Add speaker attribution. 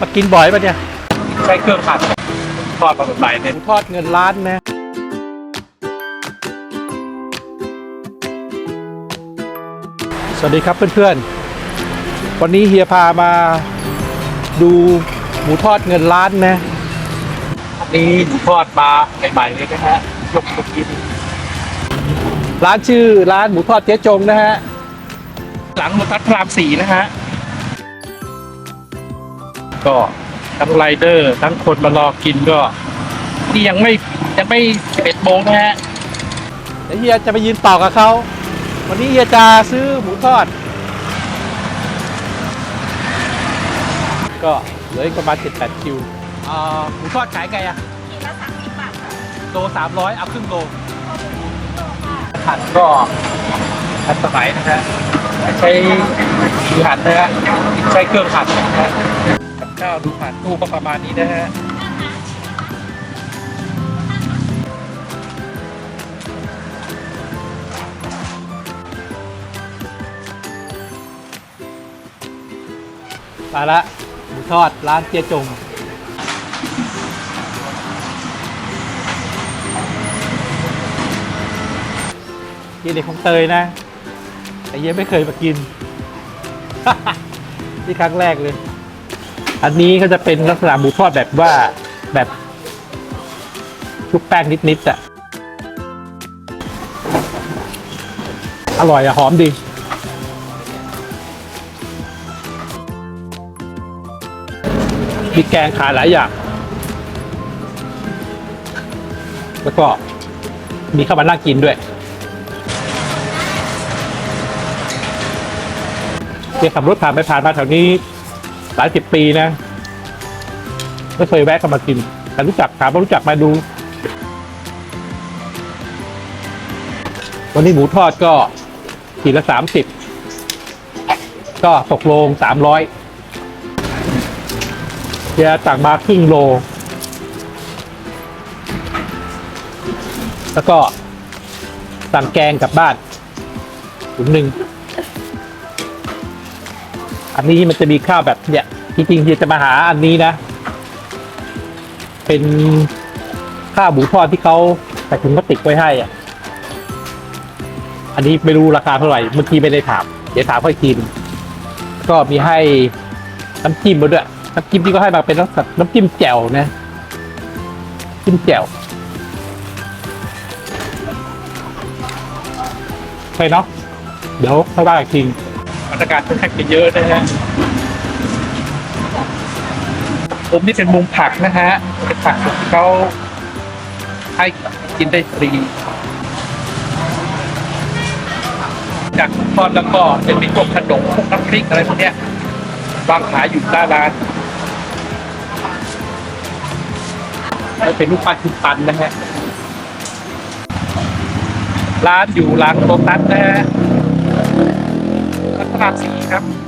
Speaker 1: มากินบ่อยปะเนี่ย
Speaker 2: ใช้เครื่องผัดทอดปลาหมึกใส่เน้น
Speaker 1: ทอดเงินล้านนะสวัสดีครับเพื่อนๆ วันนี้เฮียพามาดูหมูทอดเงินล้านนะ
Speaker 2: อันนี้หมูทอดปลาใหม่ๆเลยนะฮะยกมากิน
Speaker 1: ร้านชื่อร้านหมูทอดเจ๊จงนะฮะ
Speaker 2: หลังหมูทัดพระรามสี่นะฮะ ก็ทั้งไรเดอร์ ทั้งคนมารอกินก็ นี่ยังไม่ยังไม่สิบเอ็ดโมงนะฮะ
Speaker 1: เดี๋ยวเฮียจะไปยืนต่อกับเขา วันนี้เฮียจะซื้อหมูทอด ก็เหลืออีกประมาณ7-8คิวอ่าหมูทอดขายไงอะ
Speaker 3: ขีดละสามสิบบาทค่ะ
Speaker 1: โลสามร้อยเอาครึ่งโล
Speaker 2: ผัดก็ทันสมัยนะฮะไม่ใช้มือหันนะฮะใช้เครื่องผัดนะฮะกับ ข้าวดูผ่านตู้ก็ประมาณนี้นะฮะ
Speaker 1: มาละหมูทอดร้านเจ๊จงกินเด็กของเตยนะ แต่เยังไม่เคยมากินนี่ครั้งแรกเลย อันนี้ก็จะเป็นลักษณะหมูทอดแบบว่าแบบชุบแป้งนิดๆอะ อร่อยอะหอมดีมีแกงขายหลายอย่าง แล้วก็มีข้าวมันน่ากินด้วยเดี๋ยวขับรถผ่านไปผ่านมาแถวนี้ หลายสิบปีนะ ไม่เคยแวะเข้ามากินแต่รู้จักถามว่ารู้จักมาดู วันนี้หมูทอดก็ขีดละสามสิบก็ตกโลงสามร้อยเฮียสั่งมาครึ่งโล แล้วก็สั่งแกงกลับบ้านถุงหนึ่ง อันนี้มันจะมีข้าวแบบเนี่ยจริงๆเฮียจะมาหาอันนี้นะ เป็นข้าวหมูทอดที่เขาใส่ถุงพลาสติกไว้ให้อะ อันนี้ไม่รู้ราคาเท่าไหร่เมื่อกี้ไม่ได้ถาม เดี๋ยวถามค่อยกิน ก็มีให้น้ำจิ้มมาด้วยน้ำจิ้มที่ก็ให้มาเป็นลักษณะน้ำจิ้มแจ่วนะจิ้มแจ่วใช่เนาะเดี๋ยวค่อยว่ากันที
Speaker 2: บรร ยาตรกาศค่อนข้างจะเยอะนะฮะผมนี่เป็นมุมผักนะฮะเป็นผักที่เขาให้กินได้ฟรีจากทอดแล้วก็จะมีพวกขนมพวกน้ำพริกอะไรพวกเนี้ยวางขายอยู่หน้าร้านแล้วเป็นลูกป้าชุบตันนะฮะร้านอยู่หลังโลตัสนะฮะ รัตนาสีครับ